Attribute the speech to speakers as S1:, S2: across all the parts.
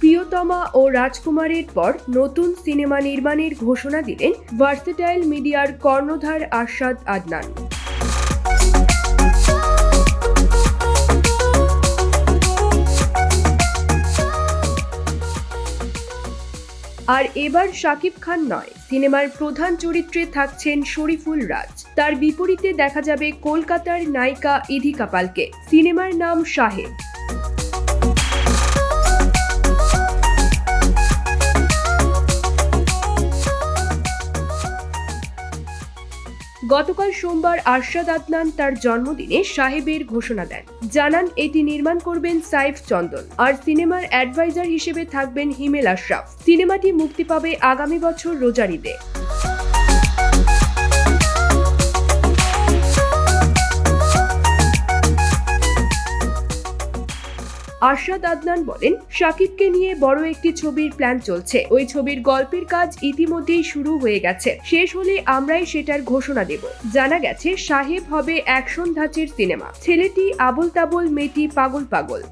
S1: প্রিয়তমা ও রাজকুমারের পর নতুন সিনেমা নির্মাণের ঘোষণা দিলেন ভার্সেটাইল মিডিয়ার কর্ণধার আরশাদ আদনান। আর এবার শাকিব খান নয়, সিনেমার প্রধান চরিত্রে থাকছেন শরীফুল রাজ। তার বিপরীতে দেখা যাবে কলকাতার নায়িকা ইধি কাপালকে সিনেমার নাম সাহেব গতকাল সোমবার আরশাদ আদনান তার জন্মদিনে সাহেবের ঘোষণা দেন। জানান, এটি নির্মাণ করবেন সাইফ চন্দন আর সিনেমার অ্যাডভাইজার হিসেবে থাকবেন হিমেল আশরাফ। সিনেমাটি মুক্তি পাবে আগামী বছর রোজার ঈদে আরশাদ আদনান বলেন, শাকিবকে নিয়ে বড় একটি ছবির প্ল্যান চলছে। ওই ছবির গল্পের কাজ ইতিমধ্যেই শুরু হয়ে গেছে। শেষ হলে আমরাই সেটার ঘোষণা দেব। জানা গেছে, সাহেব হবে অ্যাকশন ধাঁচের সিনেমা। ছেলেটি আবল তাবল মেয়েটি পাগল পাগল।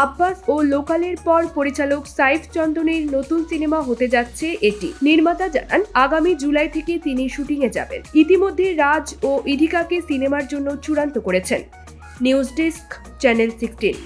S1: আব্বাস ও লোকালের পর পরিচালক সাইফ চন্দনের নতুন সিনেমা হতে যাচ্ছে এটি। নির্মাতা জানান, আগামী জুলাই থেকে তিনি শুটিং এ যাবেন। ইতিমধ্যে রাজ ও ইধিকাকে সিনেমার জন্য চূড়ান্ত করেছেন। News desk, channel sixteen.